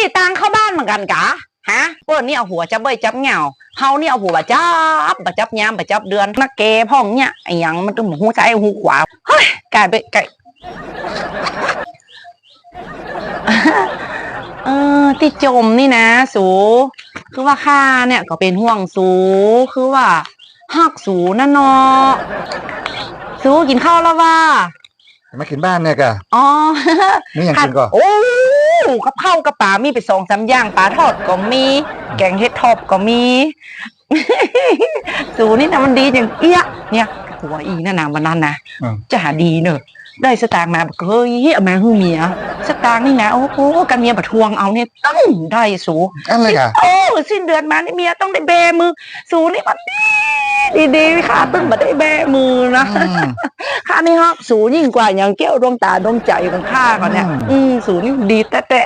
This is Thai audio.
ตีตังเข้าบ้านเหมือนกันกะฮะพวกนี้เอาหัวจับเบยจับเหงาเฮานี่เอาหัวบาจับบ่จับยามบ่จับเดือนนักเกพ่องเนี่ยไอ้หยังมันต้องหูซ้ายหูขวาเฮ้ยกลายไปไกลเออที่จมนี่นะ สู คือว่าข้าเนี่ยก็เป็นห่วงสู คือว่าหักสูนั่นเนาะสูกินข้าวแล้วว่ามากินบ้านเนี่ยกะอ๋อนี่ยังกินก่อนโอ้ กับข้าวกับปลามีไปสองสามอย่างปลาทอดก็มี แกงเห็ดทอบก็มี สูนี่นะมันดีอย่างเอี้ยเนี่ยหัวอีนั่นนะวันนั้นนะอืมจะหาดีเนอะได้สตางค์มาบอกเฮ้ยเอามาให้เมียสตางค์นี่นะโอ้โหกันเมียบัทวงเอาเนี่ยต้องได้สูอะไรกะโอ้สิ้นเดือนมานี่เมียต้องได้แบมือสูนี่มันดี ดีดีๆค่ะตึ้งมาได้แบมือนะอืมข้านี่ฮะสูยิ่งกว่าอย่างแก้วดวงตาดวงใจของข้าก่อนเนี่ย อืมอืมสูนี่ดีแต่แต่